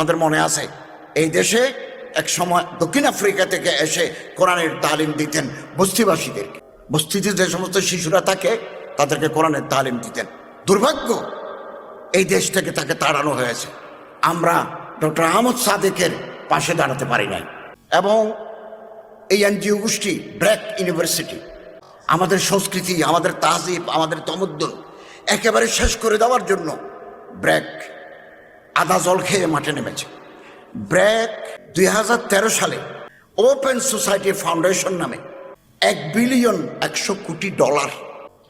আপনাদের মনে আছে? এই দেশে এক সময় দক্ষিণ আফ্রিকা থেকে এসে কোরআনের তালিম দিতেন বস্তিবাসীদেরকে। বস্তিতে যে সমস্ত শিশুরা থাকে, তাদেরকে কোরআনের তালিম দিতেন। দুর্ভাগ্য, এই দেশ থেকে তাকে তাড়ানো হয়েছে। আমরা ডক্টর আহমদ সাদেকের পাশে দাঁড়াতে পারি নাই। এবং এই এনজিও গোষ্ঠী, ব্র্যাক ইউনিভার্সিটি, আমাদের সংস্কৃতি, আমাদের তাহজিব আমাদের তমদ্দুন একেবারে শেষ করে দেওয়ার জন্য ব্র্যাক আদা জল খেয়ে মাঠে নেমেছে। ব্র্যাক দুই হাজার তেরো সালে ওপেন সোসাইটি ফাউন্ডেশন নামে এক বিলিয়ন একশো কোটি ডলার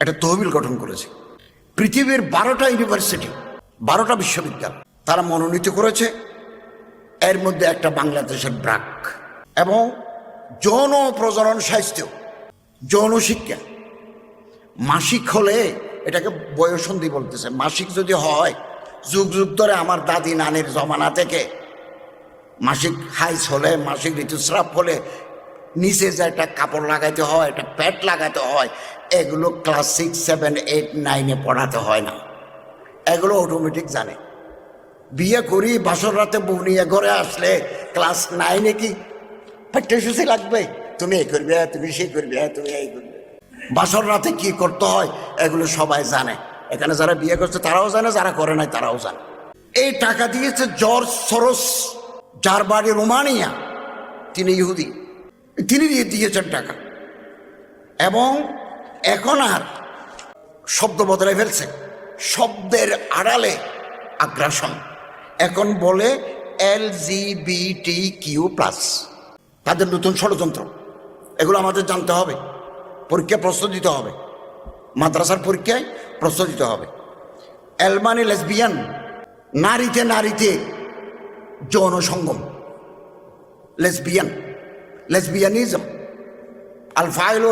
একটা তহবিল গঠন করেছে। পৃথিবীর বারোটা ইউনিভার্সিটি, বারোটা বিশ্ববিদ্যালয়, তারা মনোনীত করেছে। এর মধ্যে একটা বাংলাদেশের ব্রাক এবং যৌন প্রজনন স্বাস্থ্য, যৌন শিক্ষা। মাসিক হলে এটাকে বয়সন্ধি বলতেছে। মাসিক যদি হয় যুগ যুগ ধরে আমার দাদি নানির জমানা থেকে মাসিক হাইস হলে, মাসিক ঋতুস্রাব হলে নিচে যে একটা কাপড় লাগাইতে হয়, একটা প্যাট লাগাতে হয়, এগুলো ক্লাস সিক্স, সেভেন, এইট, নাইনে পড়াতে হয় না। এগুলো অটোমেটিক জানে। বিয়ে করি, বাসর রাতে বউ নিয়ে ঘরে আসলে ক্লাস নাইনে কি পাঠ্যসূচি লাগবে? তুমি এই করবে, তুমি সেই করবে, তুমি এই করবে। বাসর রাতে কি করতে হয়, এগুলো সবাই জানে। এখানে যারা বিয়ে করছে, তারাও জানে, যারা করে নাই, তারাও জানে। এই টাকা দিয়েছে জর্জ সরস, যার বাড়ি রোমানিয়া। তিনি ইহুদি। তিনি দিয়ে দিয়েছেন টাকা। এবং এখন আর শব্দ বদলে ফেলছে। শব্দের আড়ালে আগ্রাসন। এখন বলে L G B T Q plus. তাদের নতুন ষড়যন্ত্র। এগুলো আমাদের জানতে হবে। পরীক্ষা প্রশ্ন দিতে হবে। মাদ্রাসার পরীক্ষায় প্রশ্ন দিতে হবে। এলমানি লেসবিয়ান নারীতে নারীতে যৌন সঙ্গম লেসবিয়ান, লেসবিয়ানিজম। আল ফাইল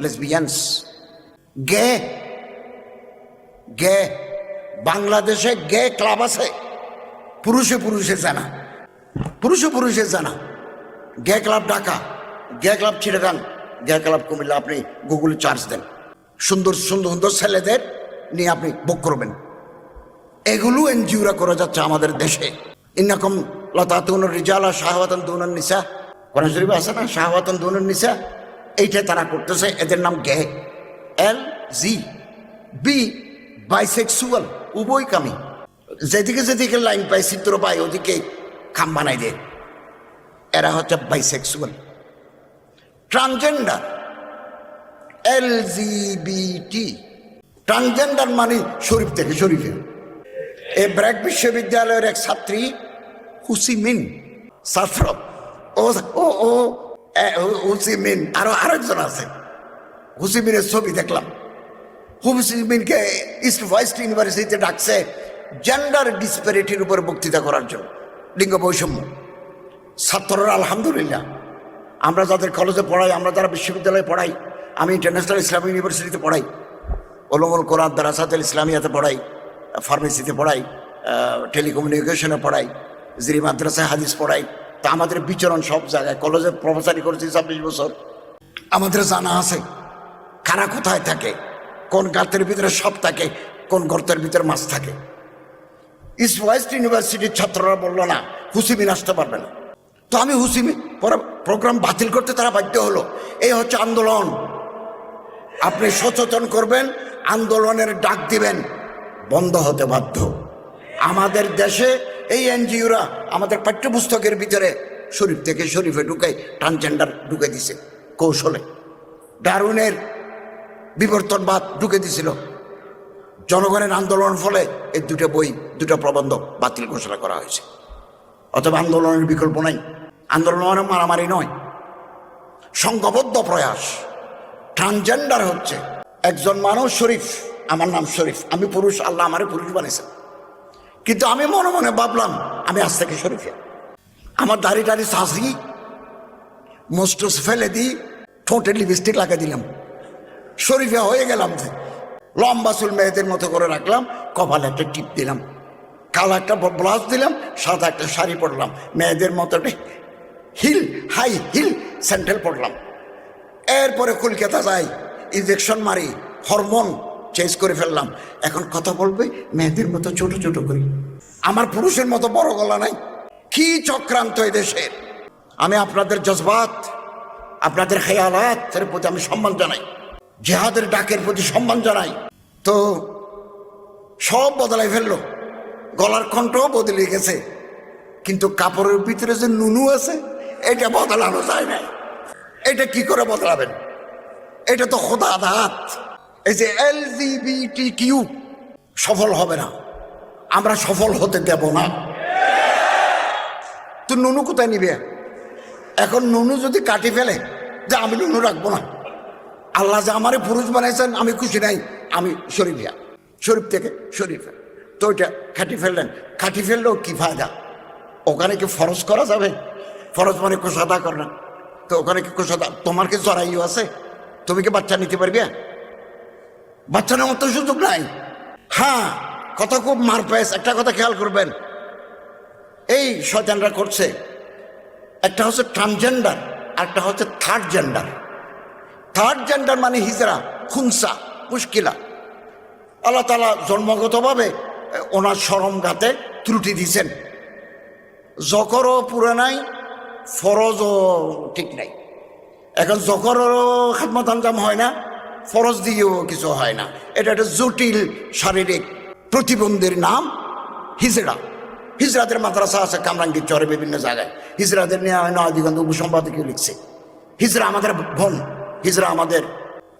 লেসবিয়ানস। গে গে, বাংলাদেশে গে ক্লাব আছে। পুরুষে পুরুষে জানা। পুরুষে পুরুষে জানা। Gay club Dhaka, gay club চিড়াগান gay club Comilla, আপনি গুগল চার্জ দেন। সুন্দর সুন্দর সুন্দর ছেলেদের নিয়ে আপনি বুক করবেন। এগুলো এনজিওরা করা যাচ্ছে আমাদের দেশে। ইন্নাকম লতাতুন রিজালা শাহওয়াতন দুনার নিসা। কোরআন শরীফ আছে না? শাহওয়াতন দুনার নিসা। এইটা তারা করতেছে, এদের নাম গে। এল জি বি বাইসেক্সুয়াল উভয় কামি যেদিকে যেদিকে লাইন পাই চিত্র পাই ওদিকে খাম বানাই দেয়। এরা হচ্ছে bisexual. Transgender. L G B T. Transgender মানে শরীফ থেকে শরীফে। এ ব্র্যাক বিশ্ববিদ্যালয়ের এক ছাত্রী, হুসিমিন ছাত্র ও ও ও হুসিমিন, আরও আরেকজন আছে। হুসিমিনের ছবি দেখলাম। হুসিমিনকে ইস্ট ওয়েস্ট ইউনিভার্সিটিতে ডাকছে জেন্ডার ডিসপ্যারিটির উপর বক্তৃতা করার জন্য। লিঙ্গ বৈষম্য। ছাত্ররা, আলহামদুলিল্লাহ, আমরা যাদের কলেজে পড়াই, আমরা যারা বিশ্ববিদ্যালয়ে পড়াই আমি ইন্টারন্যাশনাল ইসলামিক ইউনিভার্সিটিতে পড়াই। ওলমুল কোরআন দারাসাতুল ইসলামিয়াতে পড়াই ফার্মেসিতে পড়াই টেলিকমিউনিকেশনে পড়াই, জিরি মাদ্রাসায় হাদিস পড়াই। তা আমাদের বিচরণ সব জায়গায়। কলেজে প্রফেসারি করেছি ছাব্বিশ বছর। আমাদের জানা আছে কারা কোথায় থাকে, কোন গাতের ভিতরে সব থাকে, কোন গর্তের ভিতরে মাছ থাকে। ইস্ট ওয়েস্ট ইউনিভার্সিটির ছাত্ররা বলল, না হুসিমিন আসতে পারবে না। তো আমি হুসিমি পরে প্রোগ্রাম বাতিল করতে তারা বাধ্য হলো। এই হচ্ছে আন্দোলন। আপনি সচেতন করবেন, আন্দোলনের ডাক দিবেন, বন্ধ হতে বাধ্য। আমাদের দেশে এই এনজিওরা আমাদের পাঠ্যপুস্তকের ভিতরে শরীফ থেকে শরীফে ঢুকে ট্রান্সজেন্ডার ঢুকে দিছে, কৌশলে। ডারুনের বিবর্তনবাদ ঢুকে দিছিল। জনগণের আন্দোলন ফলে এই দুটো বই, দুটো প্রবন্ধ বাতিল ঘোষণা করা হয়েছে। অথবা আন্দোলনের বিকল্প নাই। আন্দোলন মারামারি নয়। সংঘবদ্ধ প্রয়াস। ট্রান্সজেন্ডার হচ্ছে। একজন মানুষ শরীফ, আমার নাম শরীফ। আমি পুরুষ, আল্লাহ আমারে পুরুষ বানিয়েছেন। কিন্তু আমি মনে মনে ভাবলাম, আমি আজ থেকে শরীফে। আমার দাড়ি টাড়ি সাজি, মোস্টস ফেলে দিই, ঠোঁটে লিপস্টিক লাগিয়ে দিলাম। শরীফে হয়ে গেলাম যে, লম্বা চুল মেয়েদের মতো করে রাখলাম, কপালে একটা টিপ দিলাম, কালো একটা ব্লাউজ দিলাম, সাদা একটা শাড়ি পরলাম, মেয়েদের মতো হিল হাই হিল স্যান্ডেল পরলাম। এরপরে কলকাতা যাই ইঞ্জেকশন মারি হরমোন চেঞ্জ করে ফেললাম। এখন কথা বলবে মেয়েদের মতো ছোট ছোট করি। আমার পুরুষের মতো বড় গলা নাই। কি চক্রান্ত দেশের? আমি আপনাদের জজবাত, আপনাদের খেয়ালাতের প্রতি আমি সম্মান জানাই। জেহাদের ডাকের প্রতি সম্মান জানাই। তো সব বদলাই ফেলল। গলার কণ্ঠও বদলে গেছে। কিন্তু কাপড়ের ভিতরে যে নুনু আছে, এটা বদলানো যায় না এটা কি করে বদলাবেন? এটা তো খোদা আদাত। এই যে এল কিউ সফল হবে না। আমরা সফল হতে দেব না। তো নুনু কোথায় নিবে? এখন নুনু যদি কাটি ফেলে, যে আমি নুনু রাখব না। আল্লাহ যে আমারে পুরুষ বানাইছেন, আমি খুশি নাই। আমি শরীফিয়া শরীফ থেকে শরীফ। তো ওইটা খাটি ফেললেন। খাটি ফেললেও কি ফায়দা? ওখানে কি ফরজ করা যাবে? ফরজ মানে কোষাদা করে। না তো ওখানে কি কোষাদা তোমার কি জরাইও আছে? তুমি কি বাচ্চা নিতে পারবে? বাচ্চা নেওয়ার তো সুযোগ নাই। হ্যাঁ কথা খুব মার পেয়েছে। একটা কথা খেয়াল করবেন। এই শয়তানরা করছে। একটা হচ্ছে ট্রান্সজেন্ডার একটা হচ্ছে থার্ড জেন্ডার থার্ড জেন্ডার মানে হিজরা, খুনসা মুশকিলা আল্লাহ তালা জন্মগতভাবে ওনার সরমঘাতে ত্রুটি দিছেন জকরও পুরে নাই ফরজও ঠিক নাই। এখন জকরেরও খাদমত আঞ্জাম হয় না, ফরজ দিয়েও কিছু হয় না। এটা একটা জটিল শারীরিক প্রতিবন্ধীর নাম হিজড়া হিজরাদের মাদ্রাসা আছে কামরাঙ্গীর চরে বিভিন্ন জায়গায়। হিজরাদের নিয়ে নয় দিগন্ত উপসম্পাদকীয় লিখছে। হিজরা আমাদের বোন, হিজরা আমাদের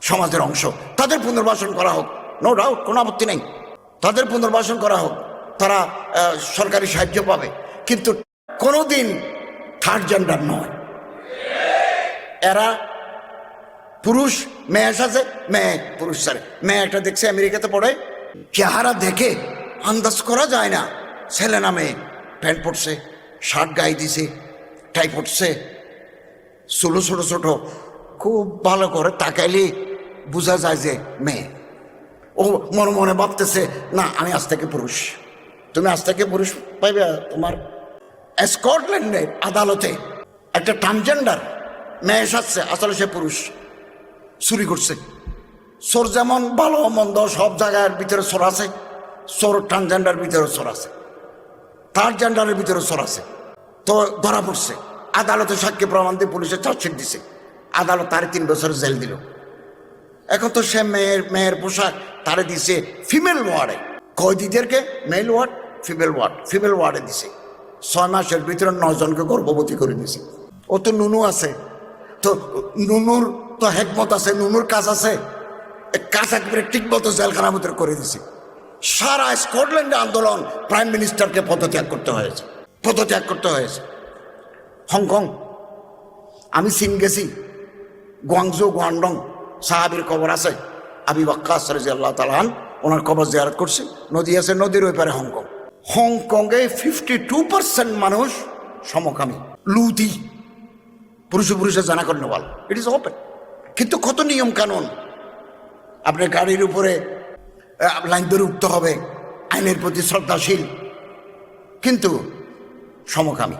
সমাজের অংশ। তাদের পুনর্বাসন করা হোক নো ডাউট কোনো আপত্তি নেই। তাদের পুনর্বাসন করা হোক, তারা সরকারি সাহায্য পাবে। কিন্তু কোনোদিন থার্ড জেন্ডার নয়। এরা পুরুষ, মেয়ে সাজে, মেয়ে পুরুষ সারে মেয়ে একটা দেখছে আমেরিকাতে পড়ে। চেহারা দেখে আন্দাজ করা যায় না। ছেলে না মেয়ে। প্যান্ট পরছে, শার্ট গায়ে দিছে, টাই পরছে ছোটো ছোটো ছোট। খুব ভালো করে তাকাইলে বোঝা যায় যে মেয়ে। ও মনে মনে ভাবতেছে, না, আমি আজ থেকে পুরুষ। তুমি আজ থেকে পুরুষ পাইবে তোমার স্কটল্যান্ডের আদালতে একটা ট্রান্সজেন্ডার মেয়ে সাজছে আসলে সে পুরুষ। চুরি করছে। চোর যেমন ভালো মন্দ সব জায়গার ভিতরে চোর আছে, চোর ট্রান্সজেন্ডার ভিতরে চোর আছে। থার্ড জেন্ডারের ভিতরে চোর আছে। তো ধরা পড়ছে। আদালতে সাক্ষী প্রমাণ দিয়ে পুলিশে চার্জশিট দিছে। আদালত তারে তিন বছর জেল দিল। এখন তো সে মেয়ের মেয়ের পোশাক তারে দিছে ফিমেল ওয়ার্ডে কয়েদিদেরকে male ward female ward female ওয়ার্ডে দিছে। ছয় মাসের ভিতরে নজনকে গর্ভবতী করে দিছে ও তো নুনু আছে। তো নুনুর তো হেকমত আছে, নুনুর কাজ আছে। কাজ একবারে ঠিক মতো জেলখানার ভিতরে করে দিছে। সারা স্কটল্যান্ডে আন্দোলন প্রাইম মিনিস্টারকে পদত্যাগ করতে হয়েছে। পদত্যাগ করতে হয়েছে। হংকং, আমি চীন গেছি। গুয়াংজু গুয়ান্ডং সাহাবির কবর আছে। আবি বাক্কাস রাজি আল্লাহ তালান ওনার কবর জিয়ারত করছে। নদী আছে, নদীর ওই পারে হংকং। হংকংয়ে ফিফটি টু পার্সেন্ট মানুষ সমকামী। লুদি। পুরুষে পুরুষে জানা করেন বল ইট ইজ ওপেন কিন্তু কত নিয়ম কানুন? আপনার গাড়ির উপরে লাইন ধরে উঠতে হবে। আইনের প্রতি শ্রদ্ধাশীল। কিন্তু সমকামী।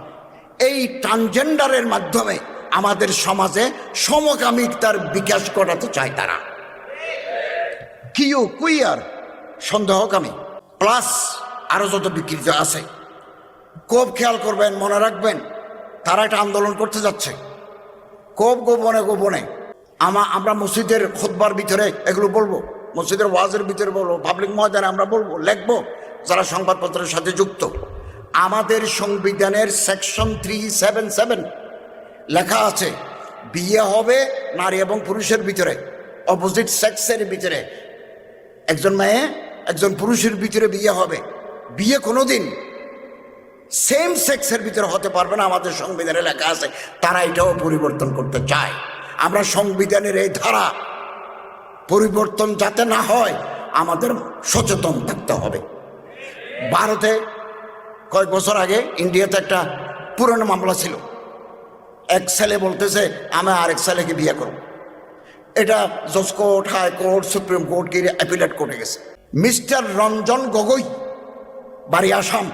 এই ট্রান্সজেন্ডারের মাধ্যমে আমাদের সমাজে সমকামিতার বিকাশ ঘটাতে চায় তারা। Q queer. সন্দেহকামী। প্লাস আরও যত বিকৃত আছে। খুব খেয়াল করবেন, মনে রাখবেন, তারা একটা আন্দোলন করতে যাচ্ছে। খুব গোপনে গোপনে। আমা আমরা মসজিদের খোদবার ভিতরে এগুলো বলব, মসজিদের ওয়াজের ভিতরে বলব, পাবলিক ময়দানে আমরা বলব, লিখব, যারা সংবাদপত্রের সাথে যুক্ত। আমাদের সংবিধানের সেকশন থ্রি সেভেন সেভেন লেখা আছে, বিয়ে হবে নারী এবং পুরুষের ভিতরে অপোজিট সেক্সের ভিতরে। একজন মেয়ে, একজন পুরুষের ভিতরে বিয়ে হবে। বিয়ে কোনোদিন সেম সেক্সের ভিতরে হতে পারবে না, আমাদের সংবিধানে লেখা আছে, তারা এটাও পরিবর্তন করতে চায়। আমরা সংবিধানের এই ধারা পরিবর্তন যাতে না হয়, আমাদের সচেতন থাকতে হবে। ভারতে কয়েক বছর আগে ইন্ডিয়াতে একটা পুরনো মামলা ছিল। এক ছেলে বলতেছে, আমি আরেক ছেলেকে বিয়ে করব। এটা জজ court, high court, supreme court গিয়ে অ্যাপিলেট কোর্টে গেছে। মিস্টার রঞ্জন গগৈ বাড়ি আসাম।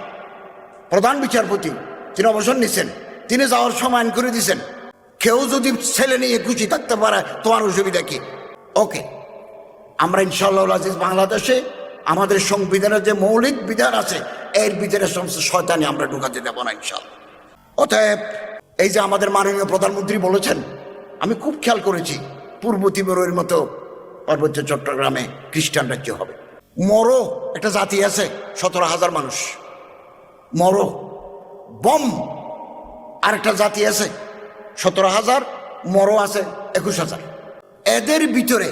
প্রধান বিচারপতি, তিনি অবসর নিছেন। তিনি যাওয়ার সময় আইন করে দিয়েছেন কেউ যদি ছেলে নিয়ে খুশি থাকতে পারে, তোমার অসুবিধা কি? ওকে, আমরা ইনশাল্লাহ আজিজ বাংলাদেশে আমাদের সংবিধানের যে মৌলিক বিধান আছে, এর ভিতরে সমস্ত শয়তানি আমরা ঢুকাতে দেব না ইনশাআল্লাহ। অতএব, এই যে আমাদের মাননীয় প্রধানমন্ত্রী বলেছেন, আমি খুব খেয়াল করেছি, পূর্ব তিমুরের মতো পার্বত্য চট্টগ্রামে খ্রিস্টান রাজ্য হবে। মরো, একটা জাতি আছে, সতেরো হাজার মানুষ। মরো, বম, আরেকটা জাতি আছে, সতেরো হাজার, মরো আছে একুশ হাজার। এদের ভিতরে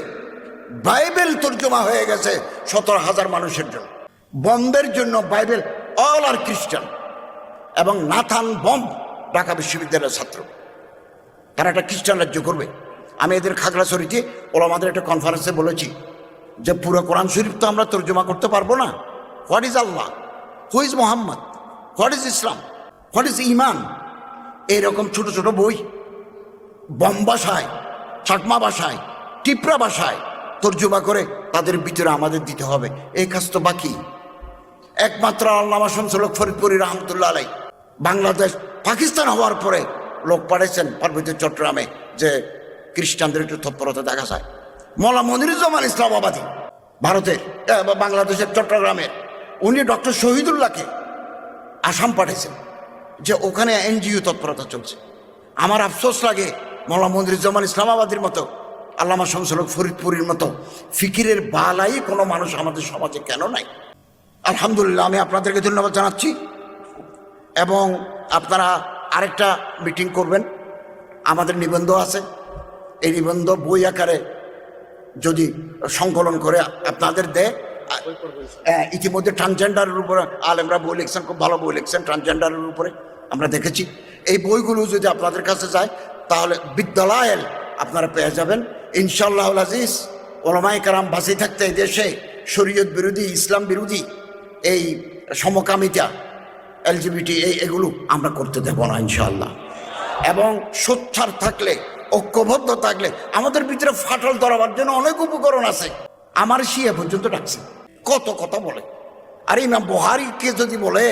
বাইবেল তর্জমা হয়ে গেছে সতেরো হাজার মানুষের জন্য। বন্ধের জন্য বাইবেল অল আর খ্রিস্টান এবং নাথান বম, ঢাকা বিশ্ববিদ্যালয়ের ছাত্র। তারা একটা খ্রিস্টান রাজ্য করবে। আমি এদের খাগড়াছড়িতে ওরা আমাদের একটা কনফারেন্সে বলেছি যে পুরো কোরআন শরীফ তো আমরা তর্জমা করতে পারব না। What is Allah who is Muhammad what is Islam what is ইমান এইরকম ছোট ছোট বই। বম ভাষায় চাকমা ভাষায় টিপরা ভাষায় তর্জমা করে তাদের ভিতরে আমাদের দিতে হবে। এই কাজ তো বাকি। একমাত্র আল্লামা শামসুলক ফরিদপুরি রহমতুল্লাহ আলাই বাংলাদেশ, পাকিস্তান হওয়ার পরে লোক পাঠাইছেন পার্বত্য চট্টগ্রামে যে খ্রিস্টানদের একটু তৎপরতা দেখা যায়। মৌলা মনিরুজ্জামান ইসলামাবাদী ভারতের বাংলাদেশের, চট্টগ্রামের। উনি ডক্টর শহীদুল্লাহকে আসাম পাঠিয়েছেন যে ওখানে এনজিও তৎপরতা চলছে। আমার আফসোস লাগে মৌলা মনিরুজ্জামান ইসলামাবাদের মতো, আল্লামা শামসুলক ফরিদপুরের মতো ফিকিরের বালাই কোনো মানুষ আমাদের সমাজে কেন নাই? আলহামদুলিল্লাহ, আমি আপনাদেরকে ধন্যবাদ জানাচ্ছি। এবং আপনারা আরেকটা মিটিং করবেন। আমাদের নিবন্ধ আছে। এই নিবন্ধ বই আকারে যদি সংকলন করে আপনাদের দেয় ইতিমধ্যে ট্রান্সজেন্ডারের উপরে আলেমরা বই লিখছেন, খুব ভালো বই লিখছেন ট্রান্সজেন্ডারের উপরে আমরা দেখেছি। এই বইগুলো যদি আপনাদের কাছে যায়, তাহলে বিদ্যালয়ের আপনারা পেয়ে যাবেন। ইনশাল্লাহ আজিজ ওলামাই কারাম বাঁচি থাকতে এই দেশে শরীয়ত বিরোধী, ইসলাম বিরোধী, এই সমকামিতা, এলজিবিটি, এই এগুলো আমরা করতে দেব না ইনশাল্লাহ এবং সোচ্চার থাকলে ঐক্যবদ্ধ থাকলে আমাদের ভিতরে ফাটল ধরাবার জন্য অনেক উপকরণ আছে। আমার শিয়া পর্যন্ত ডাকছে। কত কথা বলে। আর ইমাম বহারিকে যদি বলে,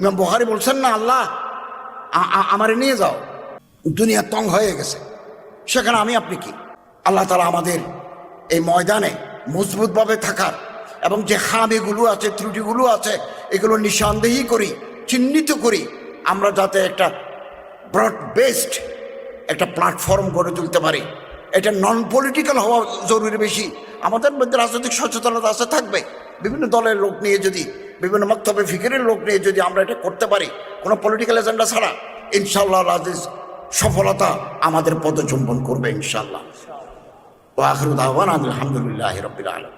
ইমাম বহারি বলছেন, না আল্লাহ আমারে নিয়ে যাও। দুনিয়া তং হয়ে গেছে। সেখানে আমি আপনি কি? আল্লাহ তালা আমাদের এই ময়দানে মজবুতভাবে থাকার এবং যে খামিগুলো আছে, ত্রুটিগুলো আছে, এগুলো নিঃসন্দেহী করি, চিহ্নিত করি, আমরা যাতে একটা ব্রড বেসড একটা প্ল্যাটফর্ম গড়ে তুলতে পারি। এটা নন পলিটিক্যাল হওয়া জরুরি বেশি। আমাদের মধ্যে রাজনৈতিক সচেতনতা আছে, থাকবে। বিভিন্ন দলের লোক নিয়ে যদি, বিভিন্ন মক্তব্য ফিকিরের লোক নিয়ে যদি আমরা এটা করতে পারি, কোনো পলিটিক্যাল এজেন্ডা ছাড়া ইনশাল্লাহ রাজিজ সফলতা আমাদের পদচুম্বন করবে ইনশাল্লাহ ও আখরুদ আহ্বান আলহামদুলিল্লাহ রবিল আলম